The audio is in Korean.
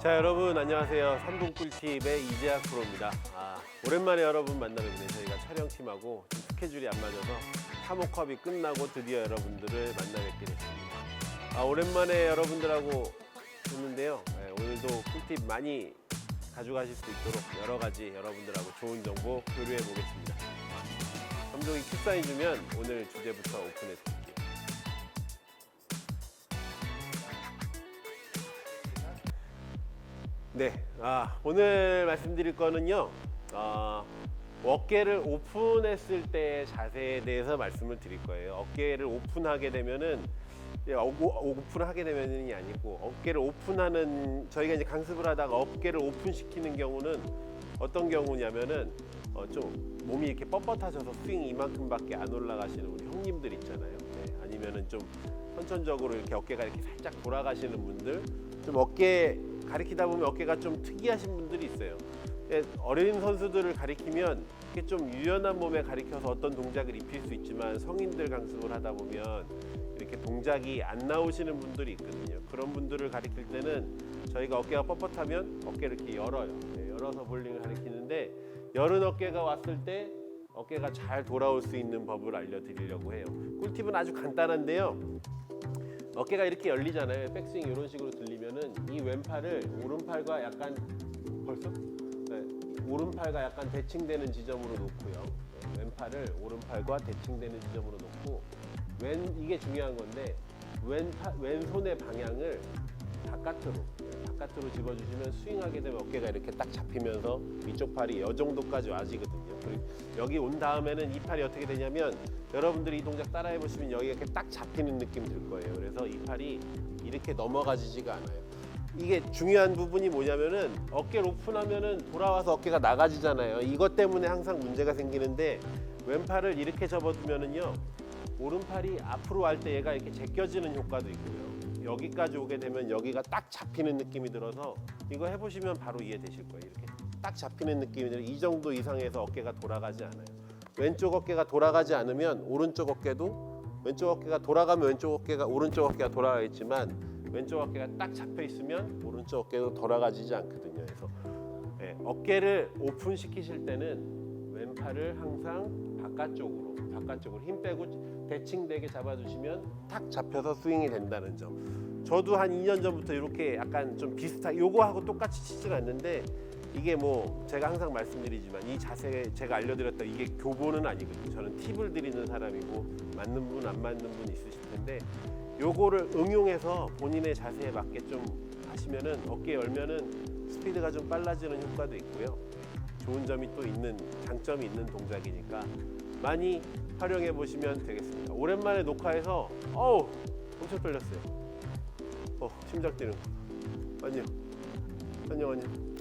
자 여러분 안녕하세요. 삼동 꿀팁의 이재학 프로입니다. 아, 오랜만에 여러분 만나게 되네 저희가 촬영팀하고 좀 스케줄이 안 맞아서 사모컵이 끝나고 드디어 여러분들을 만나 뵙게 됐습니다. 아, 오랜만에 여러분들하고 있는데요. 네, 오늘도 꿀팁 많이 가져가실 수 있도록 여러 가지 여러분들하고 좋은 정보 교류해 보겠습니다. 감독이 큐사인 주면 오늘 주제부터 드릴게 네, 아, 오늘 말씀드릴 거는요, 아, 어깨를 오픈했을 때 자세에 대해서 말씀을 드릴 거예요. 어깨를 오픈하게 되면은 예, 오- 오- 오픈하게 되면이 아니고 어깨를 오픈하는 저희가 이제 강습을 하다가 어깨를 오픈시키는 경우는 어떤 경우냐면은 어, 좀 몸이 이렇게 뻣뻣하셔서 스윙이 이만큼밖에 안 올라가시는 우리 형님들 있잖아요. 네, 아니면은 좀 선천적으로 이렇게 어깨가 이렇게 살짝 돌아가시는 분들, 좀 어깨 가리키다 보면 어깨가 좀 특이하신 분들이 있어요. 예, 어린 선수들을 가리키면 이렇게 좀 유연한 몸에 가리켜서 어떤 동작을 입힐 수 있지만 성인들 강습을 하다 보면 이렇게 동작이 안 나오시는 분들이 있거든요. 그런 분들을 가리킬 때는 저희가 어깨가 뻣뻣하면 어깨를 이렇게 열어요. 네, 열어서 볼링을 가리키는데 열은 어깨가 왔을 때 어깨가 잘 돌아올 수 있는 법을 알려드리려고 해요. 꿀팁은 아주 간단한데요. 어깨가 이렇게 열리잖아요. 백스윙 이런 식으로 들리 면은 이 왼팔을 오른팔과 약간 벌써 네, 오른팔과 약간 대칭되는 지점으로 놓고요. 네, 왼팔을 오른팔과 대칭되는 지점으로 놓고 왼 이게 중요한 건데 왼팔 왼손의 방향을 바깥으로 네, 바깥으로 집어주시면 스윙하게 되면 어깨가 이렇게 딱 잡히면서 이쪽 팔이 이 정도까지 와지거든요. 그리고 여기 온 다음에는 이 팔이 어떻게 되냐면 여러분들이 이 동작 따라해 보시면 여기가 이렇게 딱 잡히는 느낌 들 거예요. 그래서 이 팔이 이렇게 넘어가지지가 않아요. 이게 중요한 부분이 뭐냐면은 어깨를 오픈하면은 돌아와서 어깨가 나가지잖아요. 이것 때문에 항상 문제가 생기는데 왼팔을 이렇게 접어두면은요 오른팔이 앞으로 할 때 얘가 이렇게 제껴지는 효과도 있고요. 여기까지 오게 되면 여기가 딱 잡히는 느낌이 들어서 이거 해보시면 바로 이해되실 거예요. 이렇게 딱 잡히는 느낌이 들어 이 정도 이상에서 어깨가 돌아가지 않아요. 왼쪽 어깨가 돌아가지 않으면 오른쪽 어깨도 왼쪽 어깨가 돌아가면 왼쪽 어깨가 오른쪽 어깨가 돌아가겠지만 왼쪽 어깨가 딱 잡혀 있으면 오른쪽 어깨도 돌아가지지 않거든요. 그래서 예, 어깨를 오픈 시키실 때는 왼팔을 항상 바깥쪽으로 바깥쪽으로 힘 빼고 대칭되게 잡아주시면 탁 잡혀서 스윙이 된다는 점. 저도 한 2년 전부터 이렇게 약간 좀 비슷하게 요거하고 똑같이 치지는 않는데 이게 뭐 제가 항상 말씀드리지만 이 자세 제가 알려드렸다 이게 교본은 아니거든요. 저는 팁을 드리는 사람이고 맞는 분 안 맞는 분 있으실 텐데 요거를 응용해서 본인의 자세에 맞게 좀 하시면은 어깨 열면은 스피드가 좀 빨라지는 효과도 있고요. 좋은 점이 또 있는 장점이 있는 동작이니까 많이 활용해 보시면 되겠습니다. 오랜만에 녹화해서 어우 엄청 떨렸어요. 어 심장 뛰는 거. 아니요. 아니요 아니요.